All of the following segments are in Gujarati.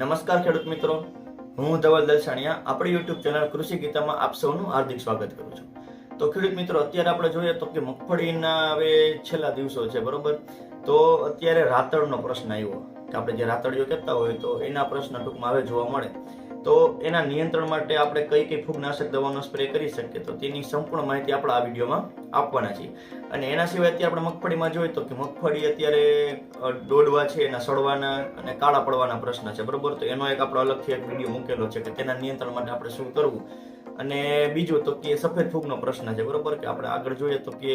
નમસ્કાર ખેડૂત મિત્રો. હું ધવલ દલસાણિયા આપણી યુટ્યુબ ચેનલ કૃષિ ગીતામાં આપ સૌનું હાર્દિક સ્વાગત કરું છું. તો ખેડૂત મિત્રો, અત્યારે આપણે જોઈએ તો કે મગફળીના હવે છેલ્લા દિવસો છે, બરોબર? તો અત્યારે રાતળનો પ્રશ્ન આવ્યો. કે આપણે જે રાતળીઓ કહેતા હોય તો એના પ્રશ્ન ટૂંકમાં હવે જોવા મળે. તો એના નિયંત્રણ માટે આપણે કઈ કઈ ફૂગનાશક દવાનો સ્પ્રે કરી શકીએ? તો તેની સંપૂર્ણ માહિતી આપણે આ વિડીયોમાં આપવાના છીએ. અને એના સિવાય અત્યારે આપણે મગફળીમાં જોઈએ તો કે મગફળી અત્યારે દોડવા છે, એના સડવાના અને કાળા પડવાના પ્રશ્ન છે. બરોબર? તો એનો એક આપણો અલગથી એક વીડિયો મૂકેલો છે કે તેના નિયંત્રણ માટે આપણે શું કરવું? અને બીજું તો કે સફેદ ફૂગનો પ્રશ્ન છે. બરોબર? કે આપણે આગળ જોઈએ તો કે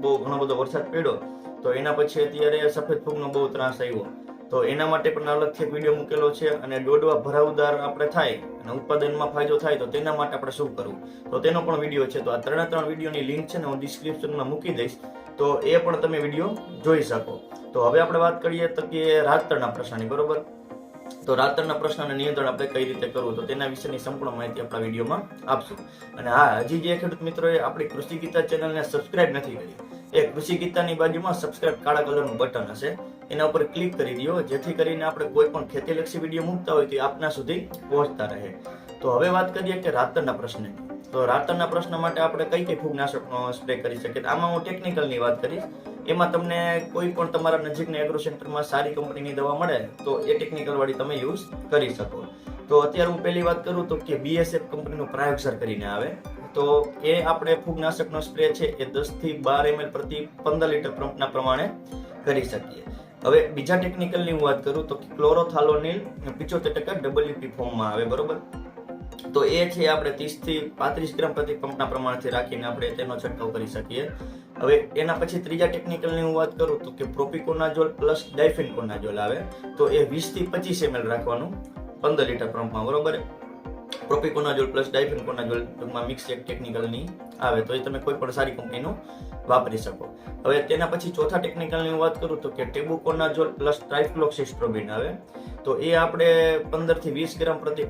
બહુ ઘણો બધો વરસાદ પડ્યો તો એના પછી અત્યારે સફેદ ફૂગનો બહુ ત્રાસ આવ્યો. તો એના માટે પણ અલગથી એક વીડિયો મૂકેલો છે અને દોડવા ભરાવદાર આપણે થાય અને ઉત્પાદનમાં ફાયદો થાય તો તેના માટે આપણે શું કરવું? તો તેનો પણ વીડિયો છે. તો આ ત્રણે ત્રણ વિડીયોની લિંક છે ને હું ડિસ્ક્રિપ્શનમાં મૂકી દઈશ. તો એ પણ તમે વીડિયો જોઈ શકો. તો હવે આપણે વાત કરીએ તો કે રાતરના પ્રશ્નની, બરોબર? તો રાતરના પ્રશ્નને નિયંત્રણ આપણે કઈ રીતે કરવું? તો તેના વિશેની સંપૂર્ણ માહિતી આપણા વિડીયોમાં આપશું. અને હા, હજી જે ખેડૂત મિત્રોએ આપણી કૃષિ ગીતા ચેનલને સબસ્ક્રાઇબ નથી કરી એ કૃષિ ગીતાની બાજુમાં સબસ્ક્રાઇબ કાળા કલરનું બટન હશે. એના ઉપર ક્લિક કરી દો જેથી કરીને આપણે કોઈ પણ ખેતીલક્ષી વીડિયો મૂકતા હોય તો આપના સુધી પહોંચતા રહે. તો હવે વાત કરીએ કે રાતરના પ્રશ્નની તો રાતરના પ્રશ્ન માટે આપણે કઈ કઈ ફૂગનાશકનો સ્પ્રે કરી શકીએ? આમાં હું ટેકનિકલની વાત કરીશ. એમાં તમને કોઈ પણ તમારા નજીકના એગ્રો સેન્ટરમાં સારી કંપનીની દવા મળે, તો એ ટેકનિકલ વાળી તમે યુઝ કરી શકો. તો અત્યારે હું પહેલી વાત કરું તો કે બીએસએફ કંપનીનું પ્રાયોગસર કરીને આવે. તો એ આપણે ફૂગનાશકનો સ્પ્રે છે એ દસથી બાર એમએલ પ્રતિ પંદર લિટર પંપના પ્રમાણે કરી શકીએ. હવે બીજા ટેકનિકલની હું વાત કરું તો ક્લોરોથાલોનિલ પિચોતેર ટકા ડબલ્યુપી ફોર્મમાં આવે, બરોબર? તો એ છે આપણે ત્રીસથી પાંત્રીસ ગ્રામ પ્રતિ પંપના પ્રમાણથી રાખીને આપણે તેનો છંટકાવ કરી શકીએ. હવે એના પછી ત્રીજા ટેકનિકલની હું વાત કરું તો કે પ્રોપિકોનાઝોલ પ્લસ ડાયફિનકોનાઝોલ આવે, તો એ વીસથી પચીસ એમએલ રાખવાનું પંદર લીટર પંપમાં, બરોબર? પ્રોપિકોનાઝોલ પ્લસ ડાયફેનકોનાઝોલ ટૂંકમાં મિક્સ એક ટેકનિકલની આવે તો એ તમે કોઈ પણ સારી કંપનીનું વાપરી શકો. હવે તેના પછી ચોથા ટેકનિકલની હું વાત કરું તો કે ટેબુકોનાઝોલ પ્લસ ટ્રાઇફ્લોક્સિસ્ટ્રોબિન આવે. તો એ આપણે પંદરથી વીસ ગ્રામ પ્રતિ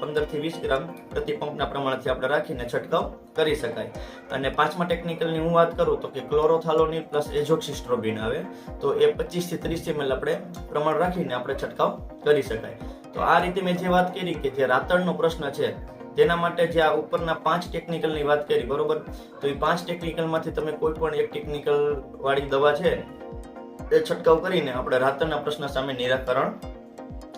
પંદરથી વીસ ગ્રામ પ્રતિ પંપના પ્રમાણથી આપણે રાખીને છંટકાવ કરી શકાય. અને પાંચમા ટેકનિકલની હું વાત કરું તો કે ક્લોરોથાલોની પ્લસ એઝોક્સિસ્ટ્રોબિન આવે. તો એ પચીસથી ત્રીસ એમએલ આપણે પ્રમાણ રાખીને આપણે છંટકાવ કરી શકાય. તો આ રીતે મેં જે વાત કરી કે જે રાતળનો પ્રશ્ન છે, તેના માટે જે આ ઉપરના પાંચ ટેકનિકલની વાત કરી, બરોબર? તો એ પાંચ ટેકનિકલમાંથી તમે કોઈ પણ એક ટેકનિકલ વાળી દવા છે, એ છંટકાવ કરીને આપણે રાતણના પ્રશ્ન સામે નિરાકરણ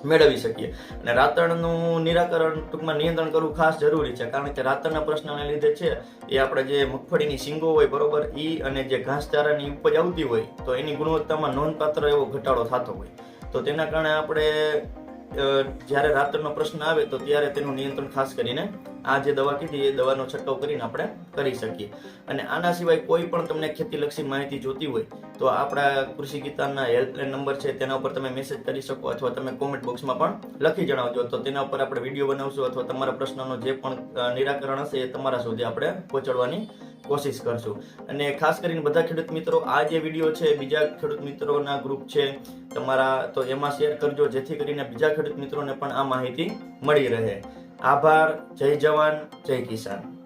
મેળવી શકીએ. અને રાતણનું નિરાકરણ ટૂંકમાં નિયંત્રણ કરવું ખાસ જરૂરી છે, કારણ કે રાતણના પ્રશ્નને લીધે છે, એ આપણે જે મગફળીની શીંગો હોય, બરોબર, ઈ અને જે ઘાસચારાની ઉપજ આવતી હોય, તો એની ગુણવત્તામાં નોંધપાત્ર એવો ઘટાડો થતો હોય. તો તેના કારણે આપણે જ્યારે રાત્રનો પ્રશ્ન આવે તો ત્યારે તેનું નિયંત્રણ ખાસ કરીને આ જે દવા કીધી એ દવાનો છંટકાવ કરીને આપણે કરી શકીએ. અને આના સિવાય કોઈ પણ તમને ખેતીલક્ષી માહિતી જોતી હોય, તો આપણા કૃષિ ગીતાના હેલ્પલાઇન નંબર છે, તેના ઉપર તમે મેસેજ કરી શકો અથવા તમે કોમેન્ટ બોક્સમાં પણ લખી જણાવજો. તો તેના ઉપર આપણે વીડિયો બનાવશું અથવા તમારા પ્રશ્નનો જે પણ નિરાકરણ હશે એ તમારા સુધી આપણે પહોંચાડવાની કોશિશ કરશું. અને ખાસ કરીને બધા ખેડૂત મિત્રો, આ જે વીડિયો છે, બીજા ખેડૂત મિત્રોના ગ્રુપ છે, તમારા તો એમાં શેર કરજો, જેથી કરીને બીજા ખેડૂત મિત્રોને પણ આ માહિતી મળી રહે. આભાર જય જવાન જય કિસાન.